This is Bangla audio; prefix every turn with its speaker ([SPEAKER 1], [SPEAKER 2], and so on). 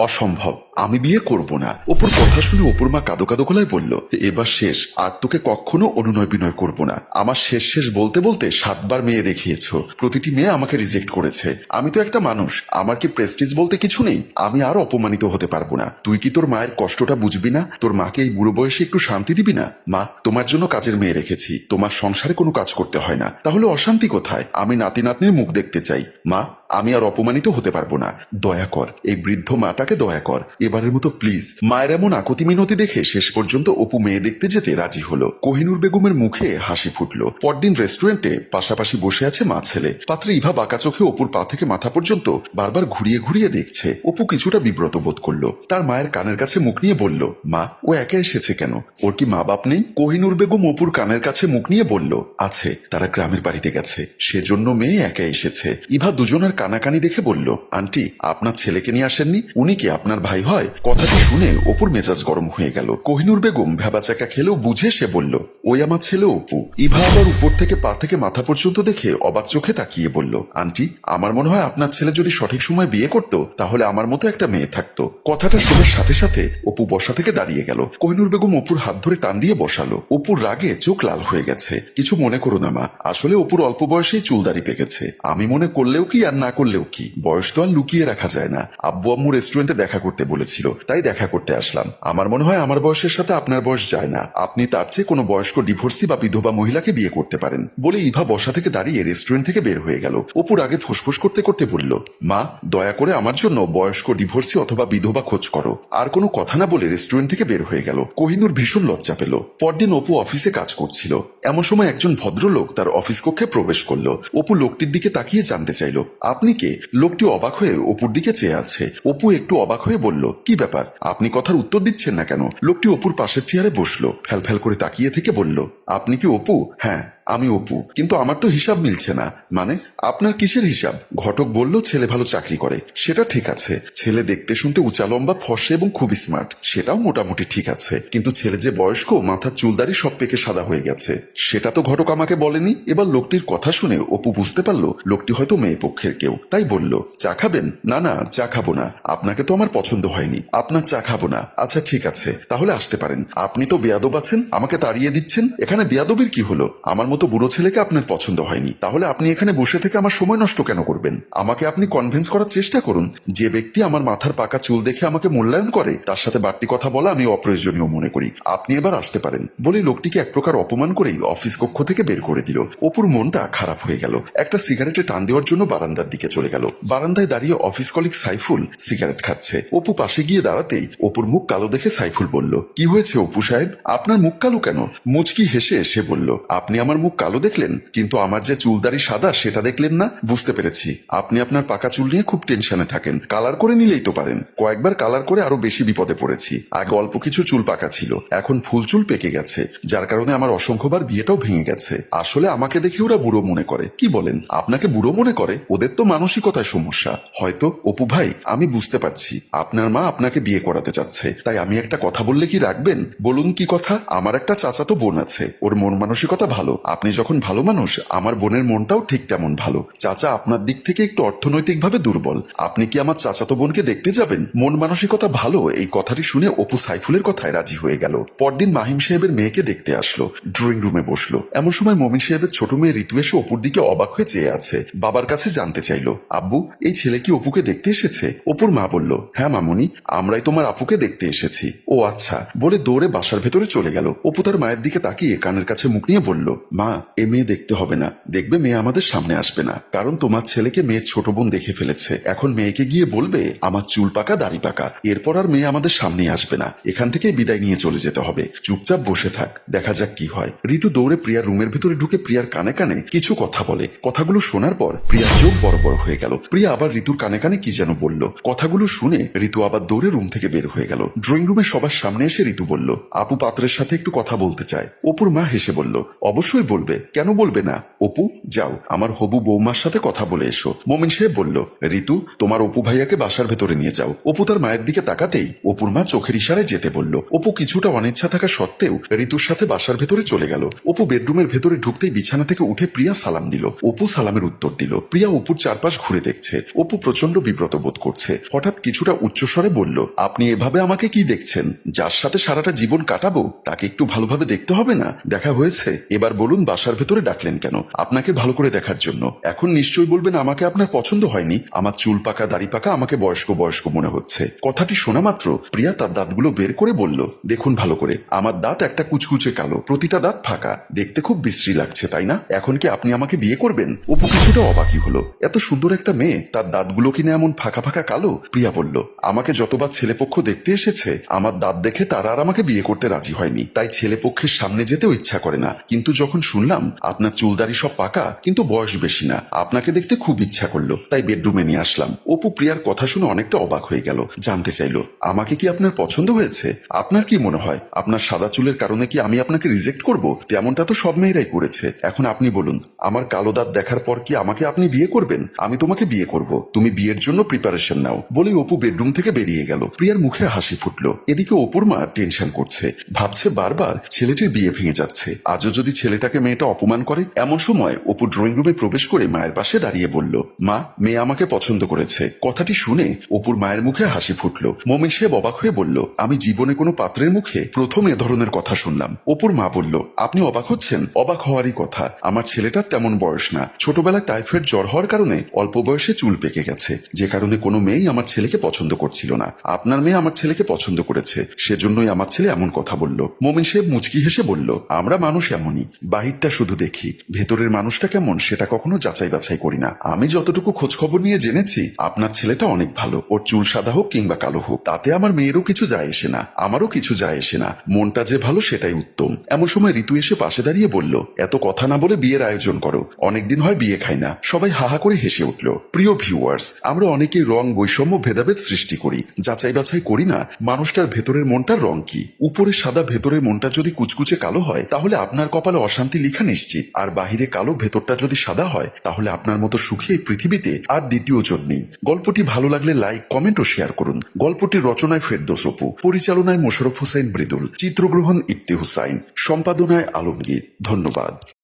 [SPEAKER 1] অসম্ভব। আমি বিয়ে করব না। অপুর কথা শুনে অপুর মা কাদো কাদো গলায় বলল, এবার শেষ। আর তোকে কখনো অনুনয় বিনয় করব না। আমার শেষ শেষ বলতে বলতে সাতবার মেয়ে দেখিয়েছ। প্রতিটি মেয়ে আমাকে রিজেক্ট করেছে। আমি তো একটা মানুষ। আমার কি প্রেস্টিজ বলতে কিছু নেই? আমি আর অপমানিত হতে পারব না। তুই কি তোর মায়ের কষ্টটা বুঝবি না? তোর মাকে এই বুড়ো বয়সে একটু শান্তি দিবি না? মা, তোমার জন্য কাজের মেয়ে রেখেছি। তোমার সংসারে কোনো কাজ করতে হয় না। তাহলে অশান্তি কোথায়? আমি নাতি নাতনির মুখ দেখতে চাই। মা আমি আর অপমানিত হতে পারব না। দয়া কর, এই বৃদ্ধ মাটাকে দয়া কর। এবারের মতো প্লিজ মায়ের এমন আকতি মিনতি দেখে শেষ পর্যন্ত অপু মেয়ে দেখতে যেতে রাজি হলো। কোহিনুর বেগমের মুখে হাসি ফুটলো। পরদিন রেস্টুরেন্টে পাশাপাশি বসে আছে মা ছেলে। পাত্রে ইভা বাঁকা চোখে অপুর পা থেকে মাথা পর্যন্ত বারবার ঘুরিয়ে ঘুরিয়ে দেখছে। অপু কিছুটা বিব্রত বোধ করল। তার মায়ের কানের কাছে মুখ নিয়ে বলল, মা, ও একা এসেছে কেন? ওর কি মা বাপ নেই? কোহিনুর বেগম অপুর কানের কাছে মুখ নিয়ে বলল, আছে, তারা গ্রামের বাড়িতে গেছে। সেজন্য মেয়ে একা এসেছে। ইভা দুজনের কানাকানি দেখে বলল, আন্টি, আপনার ছেলেকে নিয়ে আসেননি? উনি কি আপনার ভাই হয়? কথাটি শুনে অপুর মেজাজ গরম হয়ে গেল। কোহিনুর বেগম ভেবাচাকা খেলেও বুঝে সে বলল, ওই আমার ছেলে অপু। ইভা আবার উপর থেকে পা থেকে মাথা পর্যন্ত দেখে অবাক চোখে তাকিয়ে বলল, আন্টি, আমার মনে হয় আপনার ছেলে যদি সঠিক সময় বিয়ে করত, তাহলে আমার মতো একটা মেয়ে থাকতো। কথাটা শোনার সাথে সাথে অপু বসা থেকে দাঁড়িয়ে গেল। কোহিনুর বেগম অপুর হাত ধরে টান দিয়ে বসালো। অপুর রাগে চোখ লাল হয়ে গেছে। কিছু মনে করো না মা, আসলে অপুর অল্প বয়সেই চুল দাড়ি পেকেছে। আমি মনে করলেও কি আর না করলেও কি? বয়স তো আর লুকিয়ে রাখা যায় না। আব্বু আম্মু রেস্টুরেন্টে দেখা করতে বলেছিল, তাই দেখা করতে আসলাম। আমার মনে হয় আমার বয়সের সাথে আপনার বয়স যায় না। আপনি তার চেয়ে কোনো বয়স্ক ডিভোর্সি বা বিধবা মহিলাকে বিয়ে করতে পারেন, বলে ইভা বসা থেকে দাঁড়িয়ে রেস্টুরেন্ট থেকে বের হয়ে গেল। অপুর আগে ফুসফুস করতে করতে বলল, মা, দয়া করে আমার জন্য বয়স্ক ডিভোর্সি অথবা বিধবা খোঁজ করো। আর কোনো কথা না বলে রেস্টুরেন্ট থেকে বের হয়ে গেল। কোহিনুর ভীষণ লজ্জা পেল। পরদিন অপু অফিসে কাজ করছিল। এমন সময় একজন ভদ্রলোক তার অফিস কক্ষে প্রবেশ করল। অপু লোকটির দিকে তাকিয়ে জানতে চাইল আপনি কে? লোকটি অবাক হয়ে অপুর দিকে চেয়ে আছে। অপু একটু অবাক হয়ে বলল, কি ব্যাপার? আপনি কথার উত্তর দিচ্ছেন না কেন? লোকটি অপুর পাশের চেয়ারে বসল ফ্যাল ফ্যাল করে তাকিয়ে থেকে বলল, আপনি কি অপু? হ্যাঁ। আমি অপু। কিন্তু আমার তো হিসাব মিলছে না। মানে আপনার কিসের হিসাব? ঘটক বলল, ছেলে ভালো চাকরি করে। সেটা ঠিক আছে। ছেলে দেখতে শুনতে উঁচা, লম্বা ফর্সে এবং খুবই স্মার্ট সেটাও মোটামুটি ঠিক আছে। কিন্তু ছেলে যে বয়স্ক, মাথার চুলদারি সব পেকে সাদা হয়ে গেছে। সেটা তো ঘটক আমাকে বলেনি। এবার লোকটির কথা শুনে অপু বুঝতে পারল, লোকটি হয়তো মেয়ে পক্ষের কেউ। তাই বলল, চা খাবেন? না না, চা খাব না। আপনাকে তো আমার পছন্দ হয়নি। আপনার চা খাব না। আচ্ছা ঠিক আছে। তাহলে আসতে পারেন। আপনি তো বেয়াদব আছেন, আমাকে তাড়িয়ে দিচ্ছেন। এখানে বেয়াদবের কি হলো? আমার মতো বুড়ো ছেলেকে আপনার পছন্দ হয়নি। তাহলে আপনি এখানে বসে থেকে আমার সময় নষ্ট কেন করবেন? আমাকে আপনি কনভিন্স করার চেষ্টা করুন। যে ব্যক্তি আমার মাথার পাকা চুল দেখে আমাকে মূল্যায়ন করে, তার সাথে বাড়তি কথা বলা আমি অপ্রয়োজনীয় মনে করি। আপনি এবার আসতে পারেন। বলে লোকটিকে এক প্রকার অপমান করেই অফিস কক্ষ থেকে বের করে দিল। অপুর মনটা খারাপ হয়ে গেল। একটা সিগারেটে টান দেওয়ার জন্য বারান্দার দিকে চলে গেল। বারান্দায় দাঁড়িয়ে অফিস কলিগ সাইফুল সিগারেট খাচ্ছে। অপু পাশে গিয়ে দাঁড়াতেই অপুর মুখ কালো দেখে সাইফুল বলল, কি হয়েছে অপু সাহেব? আপনার মুখ কালো কেন? মুচকি হেসে এসে বলল, আপনি আমার মুখ কালো দেখলেন, কিন্তু আমার যে চুলদারি সাদা, সেটা দেখলেন না? বুঝতে পেরেছি। আপনি আপনার পাকা চুল নিয়ে খুব টেনশনে থাকেন। কালার করে নিলেই তো পারেন। কয়েকবার কালার করে আরও বেশি বিপদে পড়েছি। আগে অল্প কিছু চুল পাকা ছিল, এখন ফুল চুল পেকে গেছে, যার কারণে আমার অসংখ্যবার বিয়েটাও ভেঙে গেছে। আসলে আমাকে দেখে ওরা বুড়ো মনে করে। কি বলেন? আপনাকে বুড়ো মনে করে? ওদের তো মানসিকতায় সমস্যা। হয়তো, অপু ভাই, আমি বুঝতে পারছি। আপনার মা আপনাকে বিয়ে করাতে চাচ্ছে। তাই আমি একটা কথা বললে কি রাখবেন? বলুন কি কথা? আমার একটা চাচাতো বোন আছে। ওর মন মানসিকতা ভালো। আপনি যখন ভালো মানুষ, আমার বোনের মনটাও ঠিক তেমন ভালো। চাচা, আপনার দিক থেকে একটু অর্থনৈতিকভাবে দুর্বল। আপনি কি আমার চাচাতো বোনকে দেখতে যাবেন? মন মানসিকতা ভালো, এই কথাটি শুনে অপু সাইফুলের কথায় রাজি হয়ে গেল। পরদিন মাহিম সাহেবের মেয়েকে দেখতে আসলো, ড্রয়িং রুমে বসল। এমন সময় মমিন সাহেবের ছোট মেয়ে ঋতু এসে অপুর দিকে অবাক হয়ে চেয়ে আছে। বাবার কাছে জানতে চাইলো, আব্বু, এই ছেলে কি অপুকে দেখতে এসেছে? অপুর মা বলল হ্যাঁ মামুনি, আমরাই তোমার আপুকে দেখতে এসেছি। ও আচ্ছা বলে দৌড়ে বাসার ভেতরে চলে গেল। অপু তার মায়ের দিকে তাকিয়ে কানের কাছে মুখ নিয়ে বলল মা, এ মেয়ে দেখতে হবে না। দেখবে মেয়ে আমাদের সামনে আসবে না। কারণ তোমার ছেলেকে মেয়ের ছোট বোন দেখে ফেলেছে। এখন মেয়েকে গিয়ে বলবে, আমার চুল পাকা, দাড়ি পাকা। এরপর আর মেয়ে আমাদের সামনে আসবে না। এখান থেকে বিদায় নিয়ে চলে যেতে হবে। চুপচাপ বসে থাক, দেখা যাক কি হয়। ঋতু দৌড়ে প্রিয়ার রুমের ভেতরে ঢুকে প্রিয়ার কানে কানে কিছু কথা বলে। কথাগুলো শোনার পর প্রিয়ার চোখ বড় বড় হয়ে গেল। প্রিয়া আবার ঋতুর কানে কানে কি যেন বলল। কথাগুলো শুনে ঋতু আবার দৌড়ে রুম থেকে বের হয়ে গেল। ড্রয়িং রুমে সবার সামনে এসে ঋতু বলল, আপু পাত্রের সাথে একটু কথা বলতে চায়। অপুর মা হেসে বলল, অবশ্যই বলবে? কেন বলবে না? অপু, যাও। আমার হবু বৌমার সাথে কথা বলে এসো। মোমিন সাহেব বলল, ঋতু, তোমার অপু ভাইয়াকে বাসার ভেতরে নিয়ে যাও। অপু তার মায়ের দিকে তাকাতেই অপুর মা চোখের ইশারায় যেতে বলল, অপু কিছুটা অনিচ্ছা থাকা সত্ত্বেও ঋতুর সাথে বাসার ভেতরে চলে গেল। অপু বেডরুমের ভেতরে ঢুকতেই বিছানা থেকে উঠে প্রিয়া সালাম দিল। অপু সালামের উত্তর দিল, প্রিয়া অপুর চারপাশ ঘুরে দেখছে। অপু প্রচণ্ড বিব্রত বোধ করছে। হঠাৎ কিছুটা উচ্চস্বরে বলল, আপনি এভাবে আমাকে কি দেখছেন? যার সাথে সারাটা জীবন কাটাবো, তাকে একটু ভালোভাবে দেখতে হবে না? দেখা হয়েছে। এবার বলুন বাসার ভেতরে ডাকলেন কেন? আপনাকে ভালো করে দেখার জন্য। এখন নিশ্চয়ই বলবেন আমাকে আপনার পছন্দ হয়নি। আমার চুল পাকা, দাড়ি পাকা, আমাকে বয়স্ক বয়স্ক মনে হচ্ছে। কথাটি শোনা মাত্র প্রিয়া তার দাঁতগুলো বের করে বলল, দেখুন ভালো করে। আমার দাঁত একটা কুচকুচে কালো। প্রতিটা দাঁত ফাঁকা। দেখতে খুব বিশ্রী লাগছে, তাই না? এখন কি আপনি আমাকে বিয়ে করবেন? অপু কিছুটা অবাকই হলো। এত সুন্দর একটা মেয়ে। তার দাঁতগুলো কিনে এমন ফাঁকা ফাঁকা কালো? প্রিয়া বলল, আমাকে যতবার ছেলেপক্ষ দেখতে এসেছে, আমার দাঁত দেখে তারা আর আমাকে বিয়ে করতে রাজি হয়নি। তাই ছেলেপক্ষের সামনে যেতেও ইচ্ছা করে না। কিন্তু যখন শুনলাম, আপনার চুলদারি সব পাকা, কিন্তু বয়স বেশি না। আপনাকে দেখতে খুব ইচ্ছা করল, তাই বেডরুমে নিয়ে আসলাম। অপু প্রিয়ার কথা শুনে অনেকটা অবাক হয়ে গেল, জানতে চাইলো, আমাকে কি আপনার পছন্দ হয়েছে? আপনার কি মনে হয়, আপনার সাদা চুলের কারণে কি আমি আপনাকে রিজেক্ট করব? তেমনটা তো সব মেয়েরাই করেছে। এখন আপনি বলুন, আমার কালো দাঁত দেখার পর কি আমাকে আপনি বিয়ে করবেন? আমি তোমাকে বিয়ে করব। তুমি বিয়ের জন্য প্রিপারেশন নাও। বলেই অপু বেডরুম থেকে বেরিয়ে গেল। প্রিয়ার মুখে হাসি ফুটলো। এদিকে অপুর মা টেনশন করছে। ভাবছে বারবার, ছেলেটির বিয়ে ভেঙে যাচ্ছে। আজও যদি ছেলেটাকে মেয়েটা অপমান করে এমন সময় অপু ড্রয়িং রুমে প্রবেশ করে মায়ের পাশে দাঁড়িয়ে বলল, মা, মেয়ে আমাকে পছন্দ করেছে। কথাটি শুনে অপুর মায়ের মুখে হাসি ফুটলো। মমিন সাহেব অবাক হয়ে বলল, আমি জীবনে কোনো পাত্রের মুখে প্রথম এ ধরনের কথা শুনলাম। অপুর মা বলল, আপনি অবাক হচ্ছেন? অবাক হওয়ারই কথা। আমার ছেলেটার তেমন বয়স না। ছোটবেলায় টাইফয়েড জ্বর হওয়ার কারণে অল্প বয়সে চুল পেকে গেছে। যে কারণে কোনো মেয়েই আমার ছেলেকে পছন্দ করছিল না। আপনার মেয়ে আমার ছেলেকে পছন্দ করেছে। সেজন্যই আমার ছেলে এমন কথা বলল। মমিন সাহেব মুচকি হেসে বলল, আমরা মানুষ এমনই। বাহিরটা শুধু দেখি। ভেতরের মানুষটা কেমন সেটা কখনো যাচাই বাছাই করি না। আমি যতটুকু খোঁজ খবর নিয়ে জেনেছি, আপনার ছেলেটা অনেক ভালো। ওর চুল সাদা হোক কিংবা কালো হোক, তাতে আমার মেয়েরও কিছু যায় এসে না, আমারও কিছু যায় এসে না। মনটা যে ভালো সেটাই উত্তম। এমন সময় ঋতু এসে পাশে দাঁড়িয়ে বলল, এত কথা না বলে বিয়ের আয়োজন করো। অনেকদিন হয় বিয়ে খাই না। সবাই হাহা করে হেসে উঠল, প্রিয় ভিউয়ার্স আমরা অনেকেই রং বৈষম্য ভেদাভেদ সৃষ্টি করি। যাচাই বাছাই করি না, মানুষটার ভেতরের মনটার রং কি? উপরে সাদা ভেতরের মনটা যদি কুচকুচে কালো হয়, তাহলে আপনার কপালে অশান্তি লিখা নিশ্চিত, আর বাহিরে কালো ভেতরটা যদি সাদা হয়, তাহলে আপনার মতো সুখী এই পৃথিবীতে আর দ্বিতীয় জন নেই। গল্পটি ভালো লাগলে লাইক, কমেন্ট ও শেয়ার করুন। গল্পটির রচনায় ফেরদোস অপু, পরিচালনায় মোশারফ হোসেন মৃদুল, চিত্রগ্রহণ ইফতি হুসাইন সম্পাদনায় আলমগীর। ধন্যবাদ।